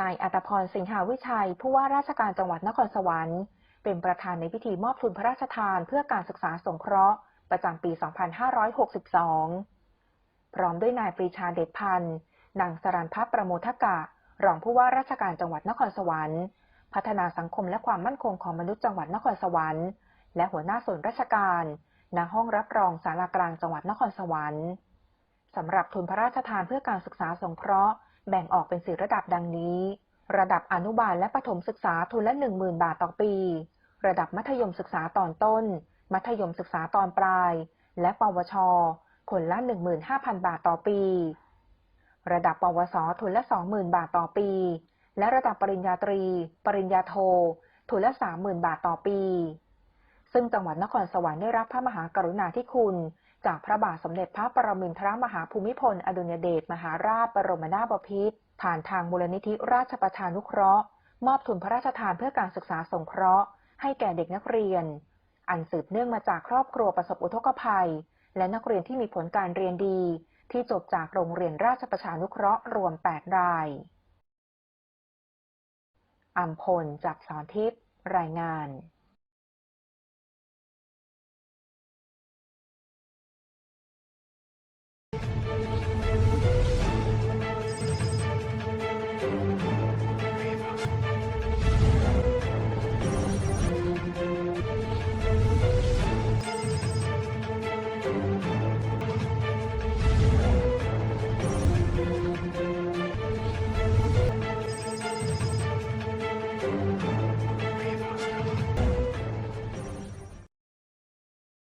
นายอัตพรสิงหาวิชัย ผู้ว่าราชการจังหวัดนครสวรรค์ เป็นประธานในพิธีมอบทุนพระราชทานเพื่อการศึกษาสงเคราะห์ ประจำปี 2562 พร้อมด้วยนายปรีชาเดชพันธ์นางสรันพัฒน์ประโมทกะ รองผู้ว่าราชการจังหวัดนครสวรรค์ พัฒนาสังคมและความมั่นคงของมนุษย์จังหวัดนครสวรรค์ และหัวหน้าส่วนราชการณห้องรับรองศาลากลางจังหวัดนครสวรรค์สำหรับทุนพระราชทานเพื่อการศึกษาสงเคราะห์ แบ่งออกเป็นสี่ระดับดังนี้ ระดับอนุบาลและประถมศึกษาทุนละ 10,000 บาทต่อปี ระดับมัธยมศึกษาตอนต้น มัธยมศึกษาตอนปลาย และปวช คนละ 15,000 บาทต่อปี ระดับปวสทุนละ 20,000 บาทต่อปี และระดับปริญญาตรี ปริญญาโท ทุนละ 30,000 บาทต่อปี ซึ่งจังหวัดนครสวรรค์ได้รับพระมหากรุณาธิคุณ จากพระบาทสมเด็จพระปรมินทรมหาภูมิพล อดุลยเดชมหาราชบรมนาถบพิตรผ่านทางมูลนิธิราชประชานุเคราะห์ มอบทุนพระราชทานเพื่อการศึกษาสงเคราะห์ ให้แก่เด็กนักเรียน อันสืบเนื่องมาจากครอบครัวประสบอุทกภัย และนักเรียนที่มีผลการเรียนดี ที่จบจากโรงเรียนราชประชานุเคราะห์รวม 8 รายอัมพลจากสอนทิพย์รายงาน